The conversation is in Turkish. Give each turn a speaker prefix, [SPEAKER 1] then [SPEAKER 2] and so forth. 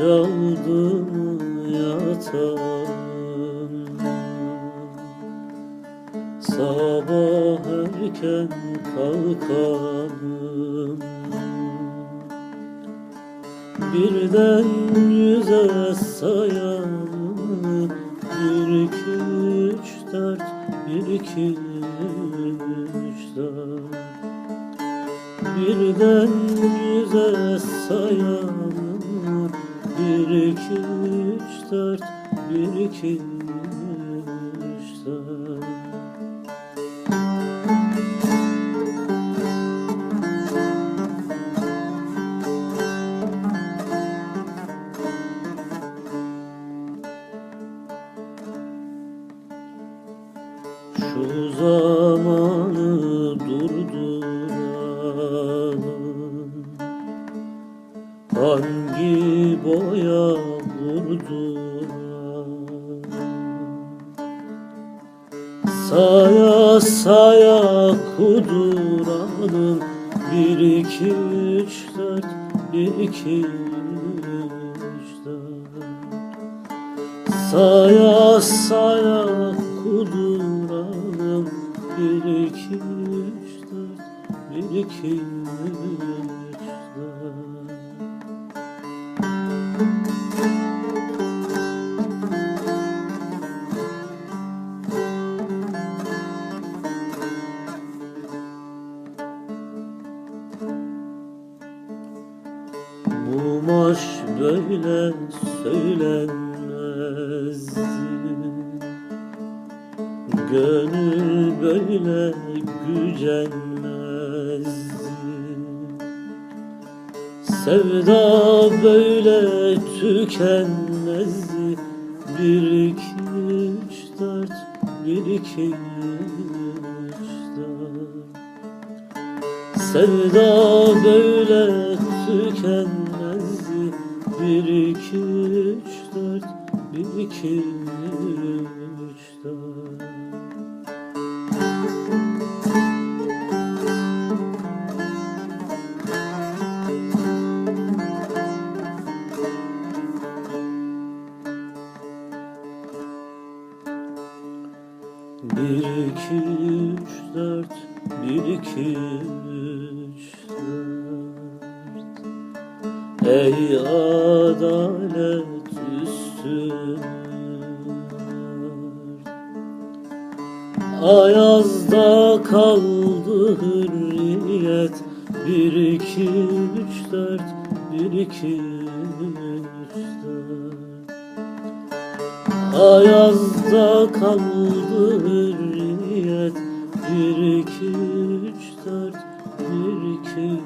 [SPEAKER 1] oldu mu yatan. Sabah erken kalkalım Birden yüze sayalım Bir iki üç dört Bir iki üç dört. Birden yüze sayalım Bir iki üç dört Bir iki üç dört. Şu zamanı Hangi boya vurduralım Saya saya kuduralım Bir iki üç dört iki üç dört. Saya saya kuduralım Bir iki üç dört Bir iki üç Marş böyle söylenmezdi Gönül böyle gücenmezdi Sevda böyle tükenmezdi Bir iki üç dört Bir iki üç dört. Sevda böyle tükenmezdi Bir iki üç dört Bir iki üç dört. Bir iki üç dört Bir iki üç Ey adalet üstün Ayazda kaldı hürriyet. Bir iki üç dört Bir iki üç dört. Ayazda kaldı hürriyet. Bir iki üç dört Bir iki